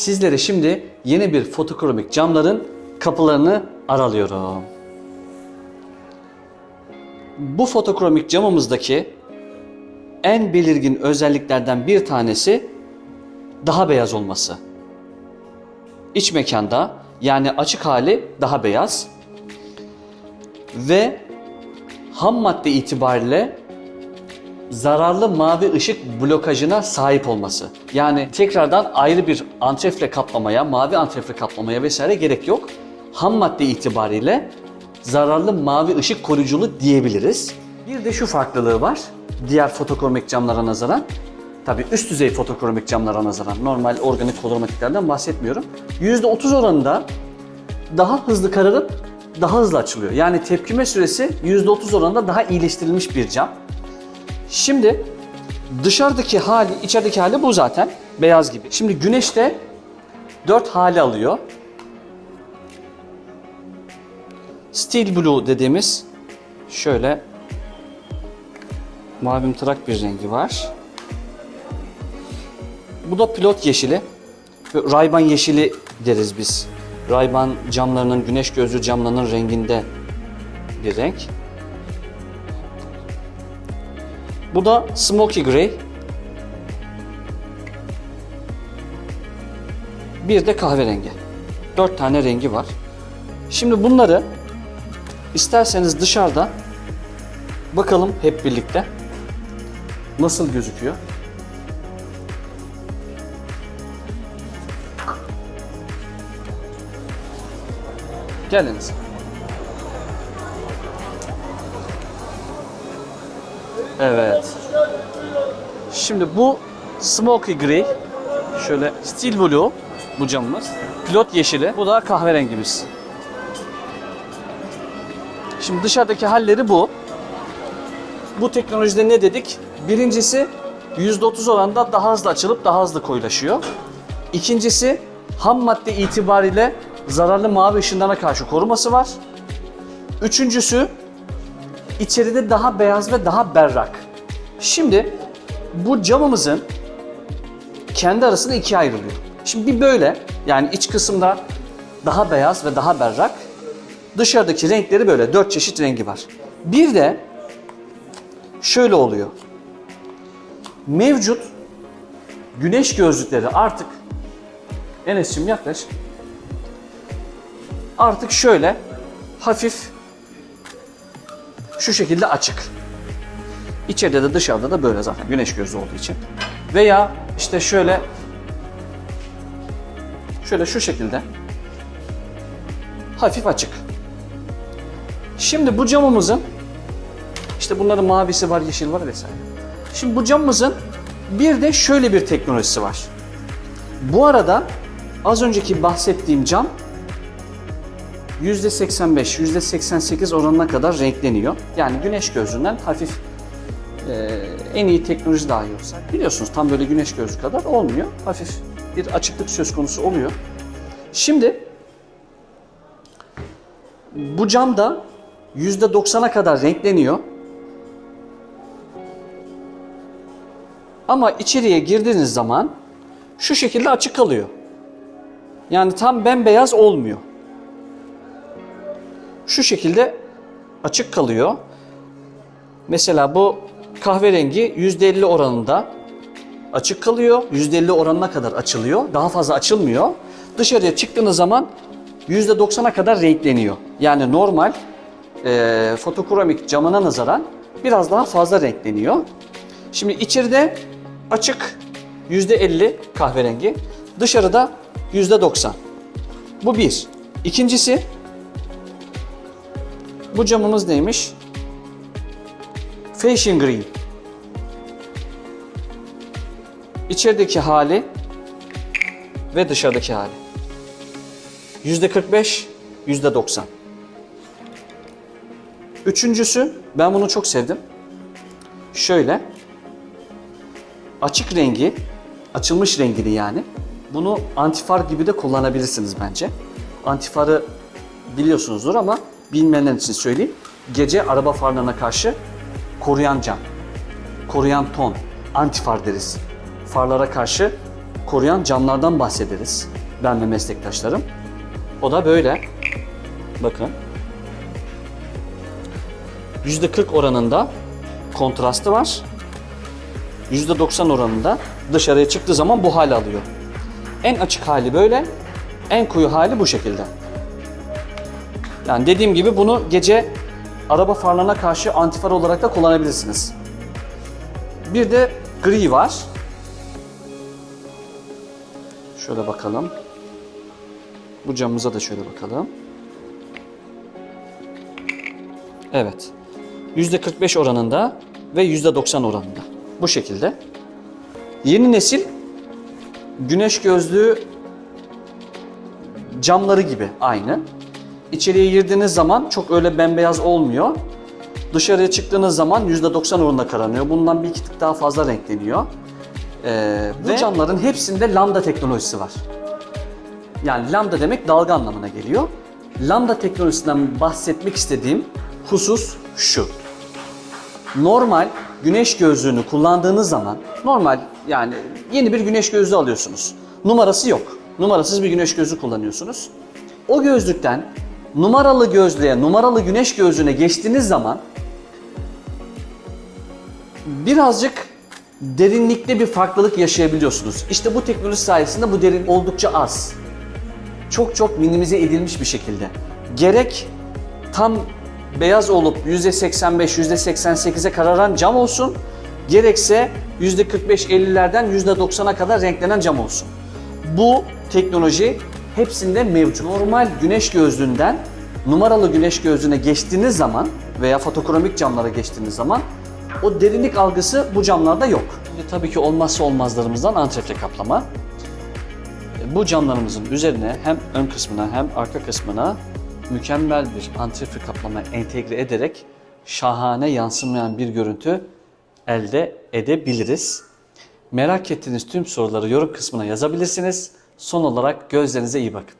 Sizlere şimdi yeni bir fotokromik camların kapılarını aralıyorum. Bu fotokromik camımızdaki en belirgin özelliklerden bir tanesi daha beyaz olması. İç mekanda yani açık hali daha beyaz ve ham madde itibariyle zararlı mavi ışık blokajına sahip olması. Yani tekrardan ayrı bir antrefle kaplamaya, mavi antrefle kaplamaya vesaire gerek yok. Ham madde itibariyle zararlı mavi ışık koruyuculu diyebiliriz. Bir de şu farklılığı var diğer fotokromik camlara nazaran. Tabii üst düzey fotokromik camlara nazaran normal organik koloromatiklerden bahsetmiyorum. %30 oranında daha hızlı kararıp daha hızlı açılıyor. Yani tepkime süresi %30 oranında daha iyileştirilmiş bir cam. Şimdi dışarıdaki hali, içerideki hali bu zaten. Beyaz gibi. Şimdi güneşte 4 hali alıyor. Steel Blue dediğimiz şöyle mavimtırak bir rengi var. Bu da pilot yeşili. Rayban yeşili deriz biz. Rayban camlarının, güneş gözlü camlarının renginde bir renk. Bu da Smoky Grey. Bir de kahverengi. Dört tane rengi var. Şimdi bunları isterseniz dışarıda bakalım hep birlikte nasıl gözüküyor. Geliniz. Evet. Şimdi bu Smoky Grey. Şöyle Steel Blue bu camımız. Pilot yeşili. Bu da kahverengimiz. Şimdi dışarıdaki halleri bu. Bu teknolojide ne dedik? Birincisi %30 oranında daha hızlı açılıp daha hızlı koyulaşıyor. İkincisi ham madde itibariyle zararlı mavi ışınlarına karşı koruması var. Üçüncüsü içeride daha beyaz ve daha berrak. Şimdi bu camımızın kendi arasında ikiye ayrılıyor. Şimdi bir böyle yani iç kısımda daha beyaz ve daha berrak. Dışarıdaki renkleri böyle dört çeşit rengi var. Bir de şöyle oluyor. Mevcut güneş gözlükleri artık Enes'cim yaklaş. Artık şöyle hafif şu şekilde açık. İçeride de dışarıda da böyle zaten güneş gözü olduğu için. Veya işte şöyle şöyle şu şekilde hafif açık. Şimdi bu camımızın işte bunların mavisi var, yeşil var vesaire. Şimdi bu camımızın bir de şöyle bir teknolojisi var. Bu arada az önceki bahsettiğim cam %85, %88 oranına kadar renkleniyor. Yani güneş gözlüğünden hafif e, en iyi teknoloji dahi olsa biliyorsunuz tam böyle güneş gözlüğü kadar olmuyor. Hafif bir açıklık söz konusu oluyor. Şimdi bu cam da %90'a kadar renkleniyor. Ama içeriye girdiğiniz zaman şu şekilde açık kalıyor. Yani tam bembeyaz olmuyor. Şu şekilde açık kalıyor. Mesela bu kahverengi %50 oranında açık kalıyor. %50 oranına kadar açılıyor. Daha fazla açılmıyor. Dışarıya çıktığınız zaman %90'a kadar renkleniyor. Yani normal e, fotokromik camına nazaran biraz daha fazla renkleniyor. Şimdi içeride açık %50 kahverengi, dışarıda %90. Bu bir. İkincisi bu camımız neymiş? Fashion Green. İçerideki hali ve dışarıdaki hali. %45, %90. Üçüncüsü, ben bunu çok sevdim. Şöyle, açık rengi, açılmış rengini yani. Bunu antifar gibi de kullanabilirsiniz bence. Antifarı biliyorsunuzdur ama bilmeyenler için söyleyeyim. Gece araba farlarına karşı koruyan cam, koruyan ton, antifar deriz. Farlara karşı koruyan camlardan bahsederiz. Ben ve meslektaşlarım. O da böyle. Bakın. %40 oranında kontrastı var. %90 oranında dışarıya çıktığı zaman bu hal alıyor. En açık hali böyle, en koyu hali bu şekilde. Yani dediğim gibi bunu gece araba farlarına karşı antifar olarak da kullanabilirsiniz. Bir de gri var. Şöyle bakalım. Bu camımıza da şöyle bakalım. Evet. %45 oranında ve %90 oranında. Bu şekilde. Yeni nesil güneş gözlüğü camları gibi aynı. İçeriye girdiğiniz zaman çok öyle bembeyaz olmuyor. Dışarıya çıktığınız zaman %90 oranında karanıyor. Bundan bir iki tık daha fazla renkleniyor. Ee, bu camların hepsinde lambda teknolojisi var. Yani lambda demek dalga anlamına geliyor. Lambda teknolojisinden bahsetmek istediğim husus şu. Normal güneş gözlüğünü kullandığınız zaman normal yani yeni bir güneş gözlüğü alıyorsunuz. Numarası yok. Numarasız bir güneş gözlüğü kullanıyorsunuz. O gözlükten numaralı gözlüğe, numaralı güneş gözlüğüne geçtiğiniz zaman birazcık derinlikte bir farklılık yaşayabiliyorsunuz. İşte bu teknoloji sayesinde bu derin oldukça az. Çok çok minimize edilmiş bir şekilde. Gerek tam beyaz olup %85, %88'e kararan cam olsun, gerekse %45-50'lerden %90'a kadar renklenen cam olsun. Bu teknoloji hepsinde mevcut. Normal güneş gözlüğünden numaralı güneş gözlüğüne geçtiğiniz zaman veya fotokromik camlara geçtiğiniz zaman o derinlik algısı bu camlarda yok. Şimdi tabii ki olmazsa olmazlarımızdan antrefle kaplama. Bu camlarımızın üzerine hem ön kısmına hem arka kısmına mükemmel bir antrefle kaplama entegre ederek şahane yansımayan bir görüntü elde edebiliriz. Merak ettiğiniz tüm soruları yorum kısmına yazabilirsiniz. Son olarak gözlerinize iyi bakın.